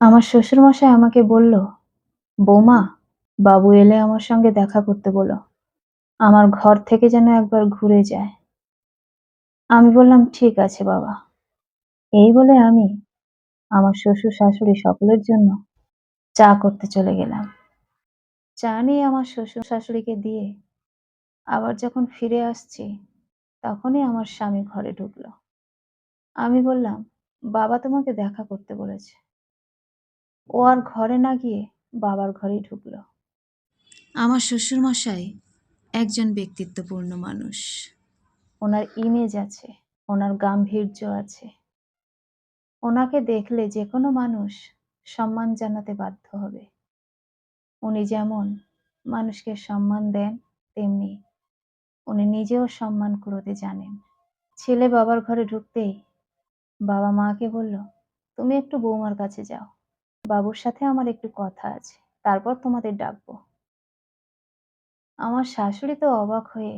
আমার শ্বশুরমশাই আমাকে বলল, "বৌমা, বাবু এলে আমার সঙ্গে দেখা করতে বলো। আমার ঘর থেকে যেন একবার ঘুরে যায়।" আমি বললাম, "ঠিক আছে বাবা।" এই বলে আমি আমার শ্বশুর-শাশুড়ি সকলের জন্য চা করতে চলে গেলাম। চা নিয়ে আমার শ্বশুর-শাশুড়িকে দিয়ে আবার যখন ফিরে আসছি, তখনই আমার স্বামী ঘরে ঢুকলো। আমি বললাম, "বাবা তোমাকে দেখা করতে বলেছে।" ও আর ঘরে না গিয়ে বাবার ঘরেই ঢুকলো। আমার শ্বশুরমশাই একজন ব্যক্তিত্বপূর্ণ মানুষ। ওনার ইমেজ আছে, ওনার গাম্ভীর্য আছে। ওনাকে দেখলে যে কোনো মানুষ সম্মান জানাতে বাধ্য হবে। উনি যেমন মানুষকে সম্মান দেন, তেমনি উনি নিজেও সম্মান কুড়োতে জানেন। ছেলে বাবার ঘরে ঢুকতেই বাবা মাকে বলল, "তুমি একটু বৌমার কাছে যাও। বাবুর সাথে আমার একটু কথা আছে। তারপর তোমাদের ডাকবো।" আমার শাশুড়ি তো অবাক হয়ে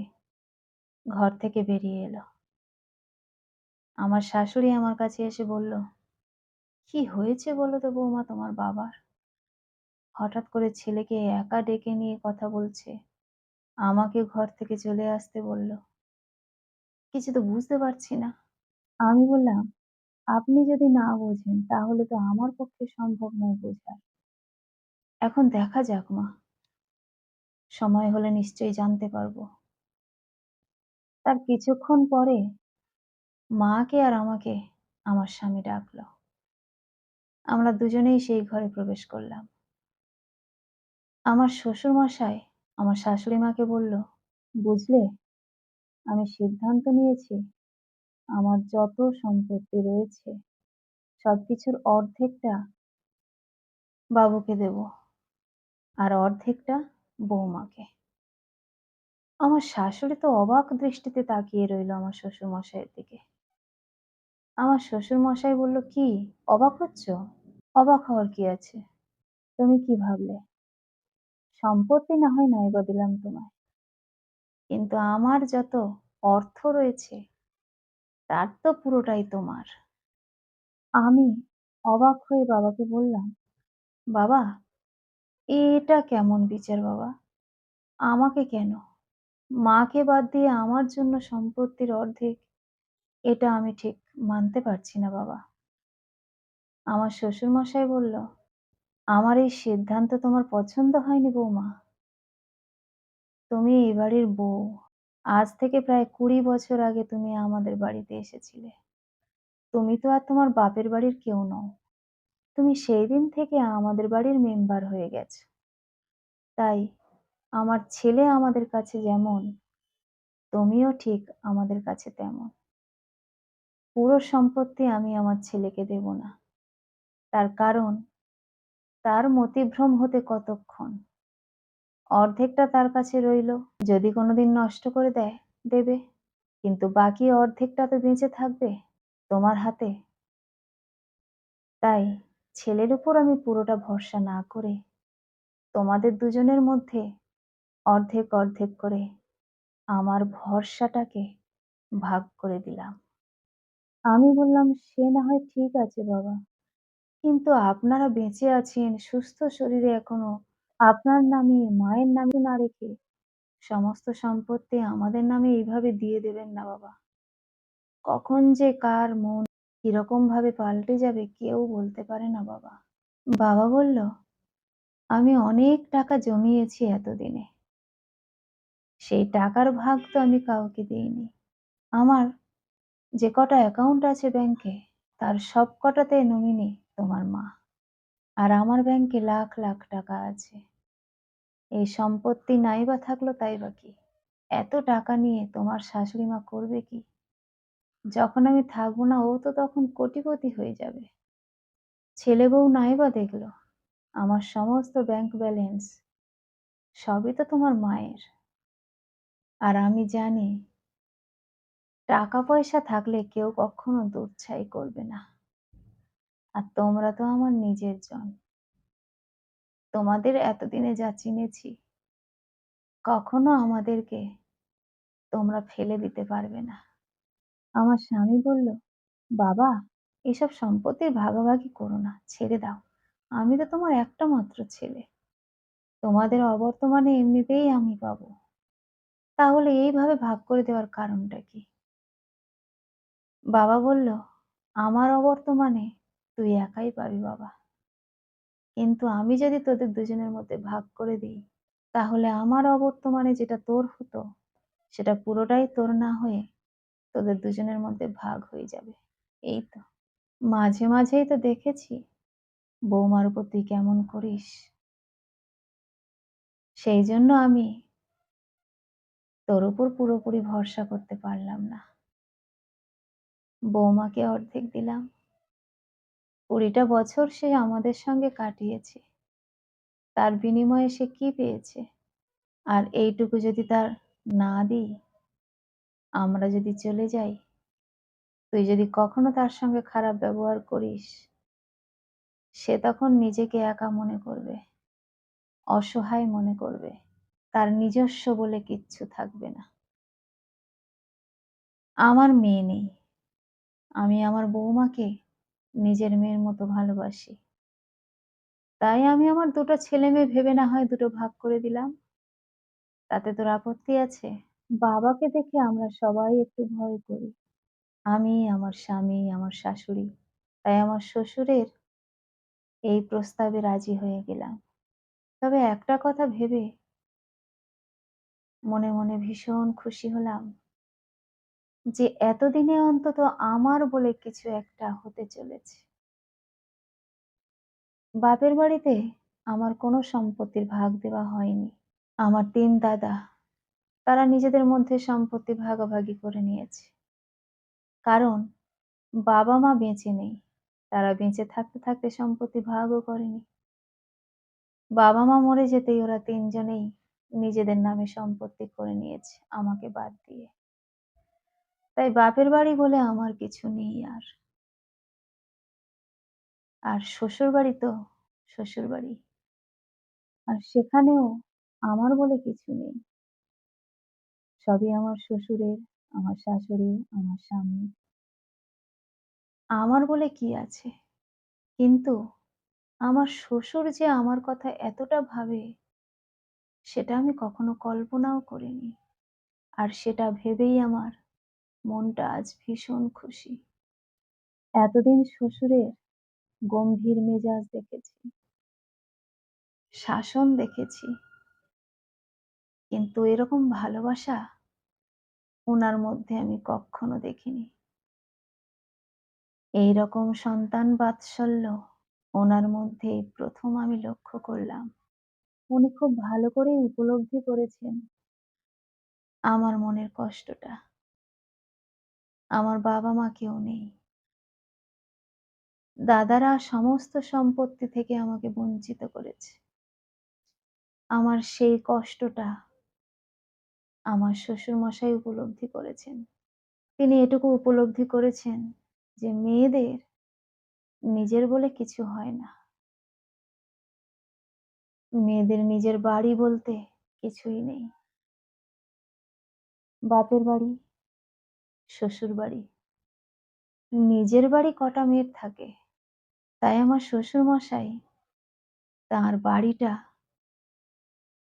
ঘর থেকে বেরিয়ে এলো। আমার শাশুড়ি আমার কাছে এসে বলল, "কি হয়েছে বলো তো বৌমা তোমার বাবার? হঠাৎ করে ছেলেকে একা ডেকে নিয়ে কথা বলছে। আমাকে ঘর থেকে চলে আসতে বলল। কিছু তো বুঝতে পারছি না।" আমি বললাম, "আপনি যদি না বোঝেন তাহলে তো আমার পক্ষে সম্ভব নয় বোঝা। এখন দেখা যাক মা। সময় হলে নিশ্চয়ই জানতে পারব।" তার কিছুক্ষণ পরে মাকে আর আমাকে আমার স্বামী ডাকলো। আমরা দুজনেই সেই ঘরে প্রবেশ করলাম। আমার শ্বশুরমশাই আমার শাশুড়ি মাকে বলল, "বুঝলে, আমি সিদ্ধান্ত নিয়েছি আমার যত সম্পত্তি রয়েছে সবকিছুর অর্ধেকটা বাবুকে দেব আর অর্ধেকটা বৌমাকে।" আমার শাশুড়ি তো অবাক দৃষ্টিতে তাকিয়ে রইল আমার শ্বশুরমশাইয়ের দিকে। আমার শ্বশুরমশাই বলল, "কি অবাক হচ্ছ? অবাক হওয়ার কি আছে? তুমি কি ভাবলে? সম্পত্তি না হয় নাইবা দিলাম তোমায়। কিন্তু আমার যত অর্থ রয়েছে তার তো পুরোটাই তোমার।" আমি অবাক হয়ে বাবাকে বললাম, "বাবা, এটা কেমন বিচার বাবা? আমাকে কেন? মাকে বাদ দিয়ে আমার জন্য সম্পত্তির অর্ধেক এটা আমি ঠিক মানতে পারছি না বাবা।" আমার শ্বশুরমশাই বলল, "আমার এই সিদ্ধান্ত তোমার পছন্দ হয়নি বৌমা? তুমি এই বাড়ির বউ। আজ থেকে প্রায় কুড়ি বছর আগে তুমি আমাদের বাড়িতে এসেছিলে। তুমি তো আর তোমার বাপের বাড়ির কেউ নও। তুমি সেই দিন থেকে আমাদের বাড়ির মেম্বার হয়ে গেছ। তাই আমার ছেলে আমাদের কাছে যেমন, তুমিও ঠিক আমাদের কাছে তেমন। পুরো সম্পত্তি আমি আমার ছেলেকে দেব না। তার কারণ, তার মতিভ্রম হতে কতক্ষণ? অর্ধেকটা তার কাছে রইল। যদি কোনোদিন নষ্ট করে দেয়, দেবে। কিন্তু বাকি অর্ধেকটা তো বেঁচে থাকবে তোমার হাতে। তাই ছেলের উপর আমি পুরোটা ভরসা না করে তোমাদের দুজনের মধ্যে অর্ধেক অর্ধেক করে আমার ভরসাটাকে ভাগ করে দিলাম।" আমি বললাম, "সে না হয় ঠিক আছে বাবা। কিন্তু আপনারা বেঁচে আছেন, সুস্থ শরীরে এখনও। আপনার নামে, মায়ের নামে না রেখে সমস্ত সম্পত্তি আমাদের নামে এইভাবে দিয়ে দেবেন না বাবা। কখন যে কার মন কীরকম ভাবে পাল্টে যাবে কেউ বলতে পারে না বাবা।" বাবা বলল, "আমি অনেক টাকা জমিয়েছি এতদিনে। সেই টাকার ভাগ তো আমি কাউকে দিইনি। আমার যে কটা অ্যাকাউন্ট আছে ব্যাংকে তার সব কটাতে নমিনি তোমার মা। আর আমার ব্যাংকে লাখ লাখ টাকা আছে। এই সম্পত্তি নাই বা থাকল তাই বা কি? এত টাকা নিয়ে তোমার শাশুড়ি মা করবে কি? যখন আমি থাকব না, ও তো তখন কোটিপতি হয়ে যাবে। ছেলে বউ নাই বা দেখল আমার সমস্ত ব্যাংক ব্যালেন্স সবই তো তোমার মায়ের। আর আমি জানি টাকা পয়সা থাকলে কেউ কখনো দুচ্ছাই করবে না। আর তোমরা তো আমার নিজের জন। তোমাদের এতদিনে যা চিনেছি কখনো আমাদেরকে তোমরা ফেলে দিতে পারবে না।" আমার স্বামী বলল, "বাবা, এসব সম্পত্তির ভাগাভাগি করো না, ছেড়ে দাও। আমি তো তোমার একটা মাত্র ছেলে। তোমাদের অবর্তমানে এমনিতেই আমি পাবো। তাহলে এইভাবে ভাগ করে দেওয়ার কারণটা কি? বাবা বলল, "আমার অবর্তমানে তুই একাই পাবি বাবা। কিন্তু আমি যদি তোদের দুজনের মধ্যে ভাগ করে দিই তাহলে আমার অবর্তমানে যেটা তোর হতো, সেটা পুরোটাই তোর না হয়ে তোদের দুজনের মধ্যে ভাগ হয়ে যাবে। এই তো। মাঝে, মাঝেই তো দেখেছি বৌমার উপর তুই কেমন করিস। সেই জন্য আমি তোর উপর পুরোপুরি ভরসা করতে পারলাম না। বৌমাকে অর্ধেক দিলাম। কুড়িটা বছর সে আমাদের সঙ্গে কাটিয়েছে। তার বিনিময়ে সে কি পেয়েছে? আর এইটুকু যদি তার না দিই, আমরা যদি চলে যাই, তুই যদি কখনো তার সঙ্গে খারাপ ব্যবহার করিস, সে তখন নিজেকে একা মনে করবে, অসহায় মনে করবে। তার নিজস্ব বলে কিচ্ছু থাকবে না। আমার মেয়ে নেই। আমি আমার বৌমাকে নিজের মেয়ের মতো ভালোবাসি। তাই আমি আমার দুটো ছেলে মেয়ে ভেবে না হয় দুটো ভাগ করে দিলাম। তাতে তোর আপত্তি আছে? বাবাকে দেখে আমরা সবাই একটু ভয় করি। আমি, আমার স্বামী, আমার শাশুড়ি। তাই আমার শ্বশুরের এই প্রস্তাবে রাজি হয়ে গেলাম। তবে একটা কথা ভেবে মনে, মনে ভীষণ খুশি হলাম যে এতদিনে অন্তত আমার বলে কিছু একটা হতে চলেছে। বাপের বাড়িতে আমার কোনো সম্পত্তির ভাগ দেওয়া হয়নি। আমার তিন দাদা, তারা নিজেদের মধ্যে সম্পত্তি ভাগাভাগি করে নিয়েছে। কারণ বাবা-মা বেঁচে নেই। তারা বেঁচে থাকতে, থাকতে সম্পত্তি ভাগও করেনি। বাবা-মা মরে যেতেই ওরা তিনজনেই নিজেদের নামে সম্পত্তি করে নিয়েছে, আমাকে বাদ দিয়ে। তাই বাপের বাড়ি বলে আমার কিছু নেই আর। আর শ্বশুরবাড়ি তো শ্বশুরবাড়ি। আর সেখানেও আমার বলে কিছু নেই। সবই আমার শ্বশুরের, আমার শাশুড়ির, আমার স্বামী আমার বলে কি আছে? কিন্তু আমার শ্বশুর যে আমার কথা এতটা ভাবে, সেটা আমি কখনো কল্পনাও করিনি। আর সেটা ভেবেই আমার মনটা আজ ভীষণ খুশি। এতদিন শ্বশুরের গম্ভীর মেজাজ দেখেছি। শাসন দেখেছি। কিন্তু এরকম ভালোবাসা ওনার মধ্যে আমি কক্ষনো দেখিনি। এইরকম সন্তান বাৎসল্য ওনার মধ্যে প্রথম আমি লক্ষ্য করলাম। উনি খুব ভালো করেই উপলব্ধি করেছেন আমার মনের কষ্টটা। আমার বাবা-মা কেউ নেই। দাদারা সমস্ত সম্পত্তি থেকে আমাকে বঞ্চিত করেছে। আমার সেই কষ্টটা আমার শ্বশুরমশাই উপলব্ধি করেছেন। তিনি এটুকু উপলব্ধি করেছেন যে মেয়েদের নিজের বলে কিছু হয় না। মেয়েদের নিজের বাড়ি বলতে কিছুই নেই। বাপের বাড়ি, শ্বশুরবাড়ি। নিজের বাড়ি কটা মেয়ের থাকে? তাই আমার শ্বশুরমশাই তাঁর বাড়িটা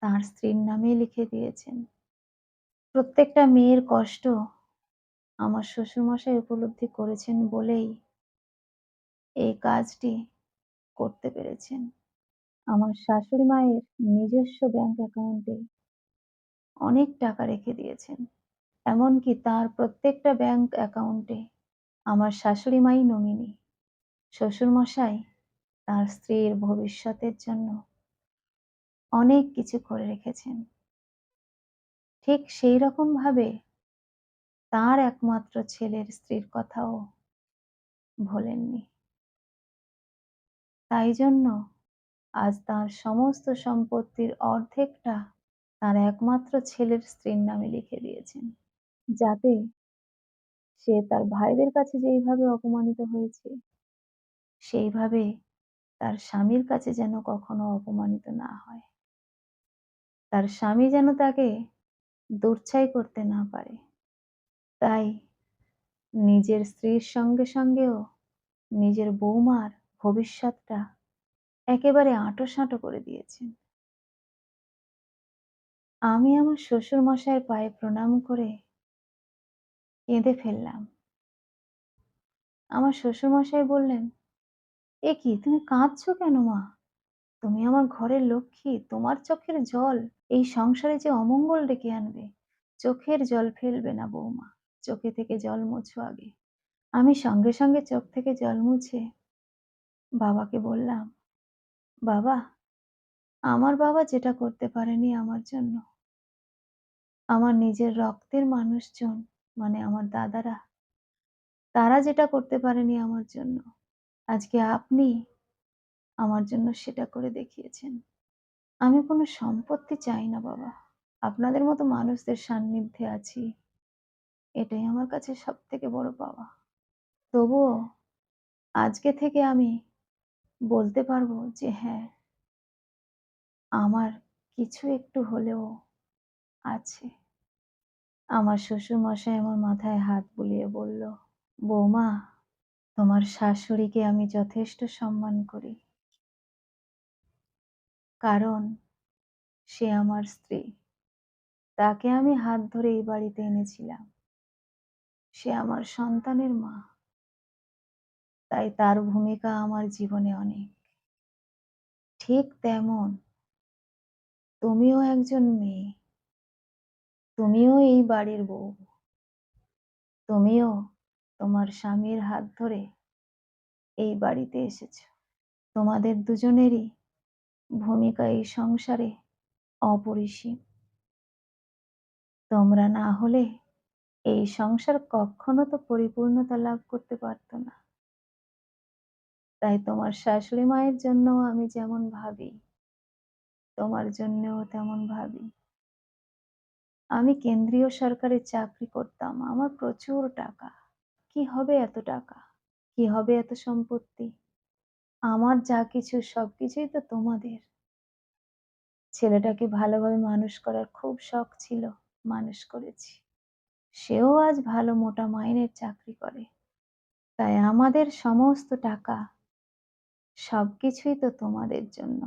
তার স্ত্রীর নামে লিখে দিয়েছেন। প্রত্যেকটা মেয়ের কষ্ট আমার শ্বশুরমশাই উপলব্ধি করেছেন বলেই এই কাজটি করতে পেরেছেন। আমার শাশুড়ি মায়ের নিজস্ব ব্যাংক অ্যাকাউন্টে অনেক টাকা রেখে দিয়েছেন। এমনকি তার প্রত্যেকটা ব্যাংক অ্যাকাউন্টে আমার শাশুড়ি মাই নমিনি। শ্বশুরমশাই, তার স্ত্রীর ভবিষ্যতের জন্য অনেক কিছু করে রেখেছেন। ঠিক সেই রকম ভাবে তাঁর একমাত্র ছেলের স্ত্রীর কথাও ভোলেননি। তাই জন্য আজ তার সমস্ত সম্পত্তির অর্ধেকটা তার একমাত্র ছেলের স্ত্রীর নামে লিখে দিয়েছেন। যাতে সে তার ভাইদের কাছে যেইভাবে অপমানিত হয়েছে, সেইভাবে তার স্বামীর কাছে যেন কখনো অপমানিত না হয়। তার স্বামী যেন তাকে দূরছাই করতে না পারে। তাই নিজের স্ত্রীর সঙ্গে সঙ্গেও নিজের বৌমার ভবিষ্যৎটা একেবারে আঁটো-সাঁটো করে দিয়েছেন। আমি আমার শ্বশুরমশায়ের পায়ে প্রণাম করে কেঁদে ফেললাম। আমার শ্বশুরমশাই বললেন, "এ কি তুমি কাঁদছো কেন মা? তুমি আমার ঘরের লক্ষ্মী, তোমার চোখের জল এই সংসারে যে অমঙ্গল ডেকে আনবে। চোখের জল ফেলবে না বৌমা, চোখে থেকে জল মোছো আগে।" আমি সঙ্গে, সঙ্গে চোখ থেকে জল মুছে বাবাকে বললাম, "বাবা, আমার বাবা যেটা করতে পারেনি আমার জন্য, আমার নিজের রক্তের মানুষজন মানে আমার দাদারা, তারা যেটা করতে পারেনি আমার জন্য, আজকে আপনি আমার জন্য সেটা করে দেখিয়েছেন। আমি কোনো সম্পত্তি চাই না বাবা। আপনাদের মতো মানুষদের সান্নিধ্যে আছি। এটাই আমার কাছে সবথেকে বড় পাওয়া। তবুও আজকে থেকে আমি বলতে পারব যে হ্যাঁ, আমার কিছু একটু হলেও আছে। আমার শ্বশুরমশাই আমার মাথায় হাত বুলিয়ে বলল, "বৌমা, তোমার শাশুড়িকে আমি যথেষ্ট সম্মান করি। কারণ সে আমার স্ত্রী। তাকে আমি হাত ধরে এই বাড়িতে এনেছিলাম। সে আমার সন্তানের মা। তাই তার ভূমিকা আমার জীবনে অনেক। ঠিক তেমন তুমিও একজন মেয়ে। তুমিও এই বাড়ির বউ। তুমিও তোমার স্বামীর হাত ধরে এই বাড়িতে এসেছ। তোমাদের দুজনেরই ভূমিকা এই সংসারে অপরিসীম। তোমরা না হলে এই সংসার কখনো তো পরিপূর্ণতা লাভ করতে পারত না। তাই তোমার শাশুড়ি মায়ের জন্যও আমি যেমন ভাবি, তোমার জন্যও তেমন ভাবি। আমি কেন্দ্রীয় সরকারে চাকরি করতাম। আমার প্রচুর টাকা। কি হবে এত টাকা? কি হবে এত সম্পত্তি? আমার যা কিছু সব কিছুই তো তোমাদের। ছেলেটাকে ভালোভাবে মানুষ করার খুব শখ ছিল, মানুষ করেছি। সেও আজ ভালো মোটা মাইনের চাকরি করে। তাই আমাদের সমস্ত টাকা সব কিছুই তো তোমাদের জন্য।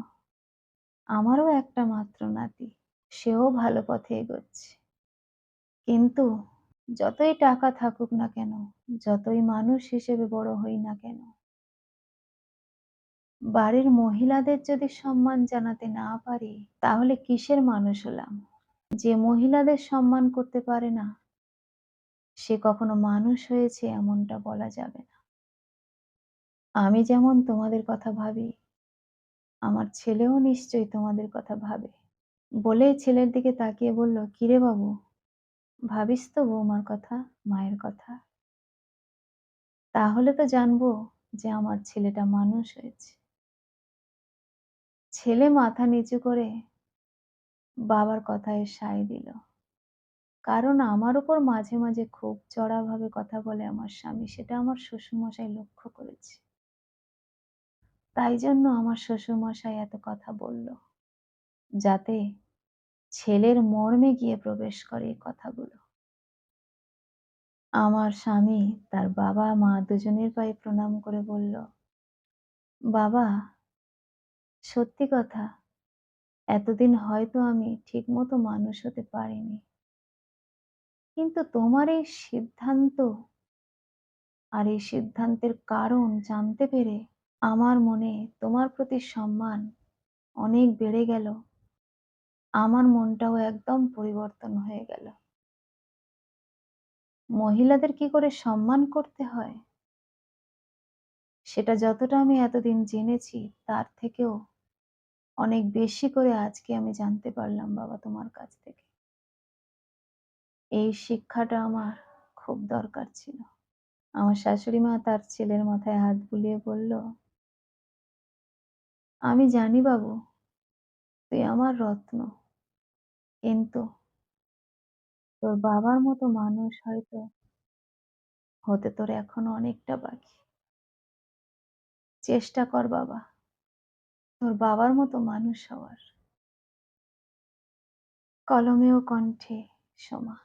আমারও একটা মাত্র নাতি। সেও ভালো পথে এগোচ্ছে। কিন্তু যতই টাকা থাকুক না কেন, যতই মানুষ হিসেবে বড় হই না কেন, বাড়ির মহিলাদের যদি সম্মান জানাতে না পারি, তাহলে কিসের মানুষ হলাম? যে মহিলাদের সম্মান করতে পারে না, সে কখনো মানুষ হয়েছে এমনটা বলা যাবে না। আমি যেমন তোমাদের কথা ভাবি, আমার ছেলেও নিশ্চয়ই তোমাদের কথা ভাবে। বলেই ছেলের দিকে তাকিয়ে বলল, "কিরে বাবু, ভাবিস তো বৌমার কথা, মায়ের কথা? তাহলে তো জানব যে আমার ছেলেটা মানুষ হয়েছে।" ছেলে মাথা নিচু করে বাবার কথায় সায় দিল। কারণ আমার উপর মাঝে, মাঝে খুব চড়াভাবে কথা বলে আমার স্বামী, সেটা আমার শ্বশুরমশাই লক্ষ্য করেছে। তাই জন্য আমার শ্বশুরমশাই এত কথা বলল। যাতে ছেলের মর্মে গিয়ে প্রবেশ করে এই কথাগুলো। আমার স্বামী তার বাবা মা দুজনের পায়ে প্রণাম করে বলল, "বাবা, সত্যি কথা, এতদিন হয়তো আমি ঠিকমতো মানুষ হতে পারিনি। কিন্তু তোমার এই সিদ্ধান্ত আর এই সিদ্ধান্তের কারণ জানতে পেরে আমার মনে তোমার প্রতি সম্মান অনেক বেড়ে গেল। আমার মনটাও একদম পরিবর্তন হয়ে গেল। মহিলাদের কি করে সম্মান করতে হয় সেটা যতটা আমি এতদিন জেনেছি তার থেকেও অনেক বেশি করে আজকে আমি জানতে পারলাম বাবা তোমার কাছ থেকে। এই শিক্ষাটা আমার খুব দরকার ছিল। আমার শাশুড়ি মা তার ছেলের মাথায় হাত বুলিয়ে বলল, "আমি জানি বাবু, তুই আমার রত্ন। কিন্তু তোর বাবার মতো মানুষ হয়তো হতে তোর এখনও অনেকটা বাকি। চেষ্টা কর বাবা, তোর বাবার মতো মানুষ হওয়ার।" কলমেও কণ্ঠে সোমা